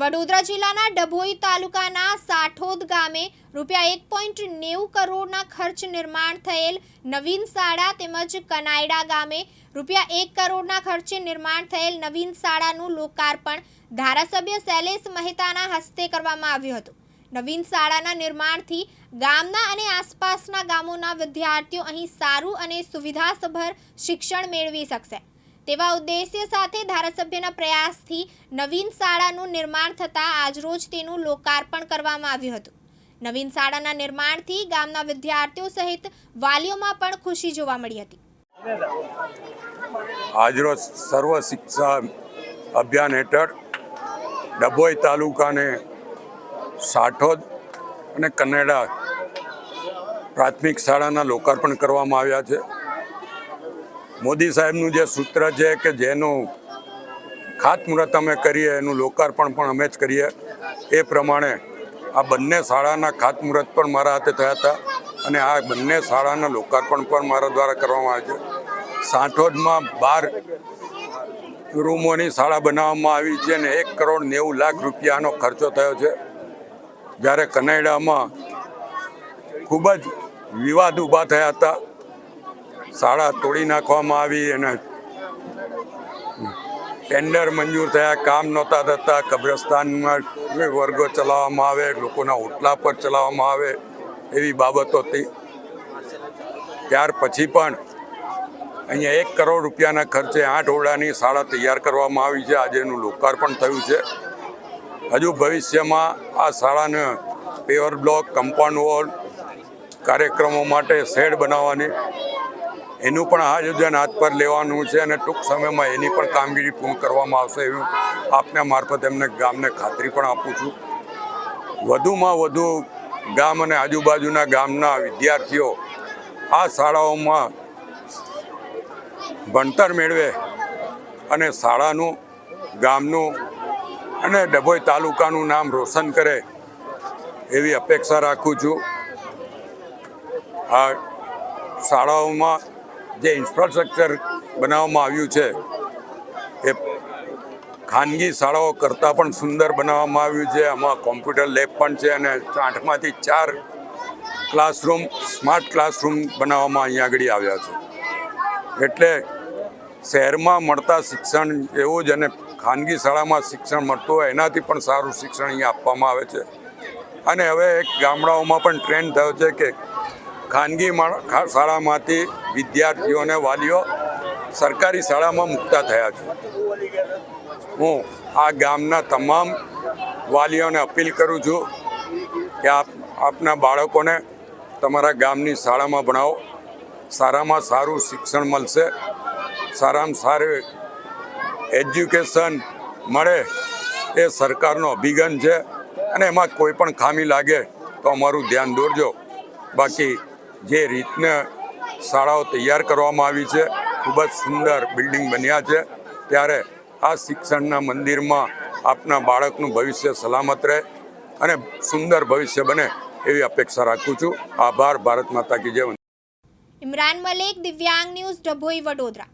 વડોદરા જિલ્લાના ડભોઈ તાલુકાના સાઠોદ ગામે રૂપિયા એક પોઈન્ટ નેવું કરોડના ખર્ચ નિર્માણ થયેલ નવીન શાળા તેમજ કનાયડા ગામે રૂપિયા એક કરોડના ખર્ચે નિર્માણ થયેલ નવીન શાળાનું લોકાર્પણ ધારાસભ્ય શૈલેષ મહેતાના હસ્તે કરવામાં આવ્યું હતું. નવીન શાળાના નિર્માણથી ગામના અને આસપાસના ગામોના વિદ્યાર્થીઓ અહીં સારું અને સુવિધાસભર શિક્ષણ મેળવી શકશે. તેવા ઉદ્દેશ્ય સાથે ધારાસભ્યના પ્રયાસથી નવીન શાળાનું નિર્માણ થતાં આજરોજ તેનું લોકાર્પણ કરવામાં આવ્યું હતું. નવીન શાળાના નિર્માણથી ગામના વિદ્યાર્થીઓ સહિત વાલીઓમાં પણ ખુશી જોવા મળી હતી. આજરોજ સર્વ શિક્ષા અભિયાન હેઠળ ડભોઈ તાલુકાને સાઠોદ અને કનેડા પ્રાથમિક શાળાના લોકાર્પણ કરવામાં આવ્યા છે. મોદી સાહેબનું જે સૂત્ર છે કે જેનું ખાતમુહૂર્ત અમે કરીએ, એનું લોકાર્પણ પણ અમે જ કરીએ. એ પ્રમાણે આ બંને શાળાના ખાતમુહૂર્ત પણ મારા હાથે થયા હતા અને આ બંને શાળાના લોકાર્પણ પણ મારા દ્વારા કરવામાં આવે છે. સાંઠોદમાં બાર રૂમોની શાળા બનાવવામાં આવી છે અને એક કરોડ નેવું લાખ રૂપિયાનો ખર્ચો થયો છે. જ્યારે કનેડામાં ખૂબ જ વિવાદ ઊભા થયા હતા. શાળા તોડી નાખવામાં આવી અને ટેન્ડર મંજૂર થયા, કામ નહોતા થતા, કબ્રસ્તાનમાં વર્ગો ચલાવવામાં આવે, લોકોના ઓટલા પર ચલાવવામાં આવે એવી બાબતો હતી. ત્યાર પછી પણ અહીંયા એક કરોડ રૂપિયાના ખર્ચે આઠ ઓરડાની શાળા તૈયાર કરવામાં આવી છે. આજે એનું લોકાર્પણ થયું છે. હજુ ભવિષ્યમાં આ શાળાને પેવર બ્લોક, કમ્પાઉન્ડ વોલ કાર્યક્રમો માટે શેડ બનાવવાની એનું પણ આયોજન હાથ પર લેવાનું છે અને ટૂંક સમયમાં એની પણ કામગીરી પૂર્ણ કરવામાં આવશે એવું આપના મારફત એમને ગામને ખાતરી પણ આપું છું. વધુમાં વધુ ગામ અને આજુબાજુના ગામના વિદ્યાર્થીઓ આ શાળાઓમાં ભણતર મેળવે અને શાળાનું, ગામનું અને ડભોઈ તાલુકાનું નામ રોશન કરે એવી અપેક્ષા રાખું છું. આ શાળાઓમાં જે ઇન્ફ્રાસ્ટ્રક્ચર બનાવવામાં આવ્યું છે, એ ખાનગી શાળાઓ કરતાં પણ સુંદર બનાવવામાં આવ્યું છે. આમાં કોમ્પ્યુટર લેબ પણ છે અને આઠમાંથી ચાર ક્લાસરૂમ સ્માર્ટ ક્લાસરૂમ બનાવવામાં અહીંયા આગળ આવ્યા છે. એટલે શહેરમાં મળતા શિક્ષણ એવું જ અને ખાનગી શાળામાં શિક્ષણ મળતું હોય, એનાથી પણ સારું શિક્ષણ અહીંયા આપવામાં આવે છે. અને હવે એક ગામડાઓમાં પણ ટ્રેન્ડ થયો છે કે ખાનગી શાળામાંથી વિદ્યાર્થીઓને વાલીઓ સરકારી શાળામાં મુક્તા થયા છે. હું આ ગામના તમામ વાલીઓને અપીલ કરું છું કે આપ, આપના બાળકોને તમારા ગામની શાળામાં ભણાવો. સારામાં સારું શિક્ષણ મળશે. સારામાં સારું એજ્યુકેશન મળે એ સરકારનો અભિગમ છે અને એમાં કોઈ પણ ખામી લાગે તો અમારું ધ્યાન દોરજો. બાકી જે રીતને શાળાઓ તૈયાર કરવામાં આવી છે, ખૂબ જ સુંદર બિલ્ડિંગ બન્યા છે. ત્યારે આ શિક્ષણના મંદિરમાં આપના બાળકનું ભવિષ્ય સલામત રહે અને સુંદર ભવિષ્ય બને એવી અપેક્ષા રાખું છું. આભાર, ભારત માતા કી જય. ઇમરાન મલેક, દિવ્યાંગ ન્યૂઝ, ડભોઈ, વડોદરા.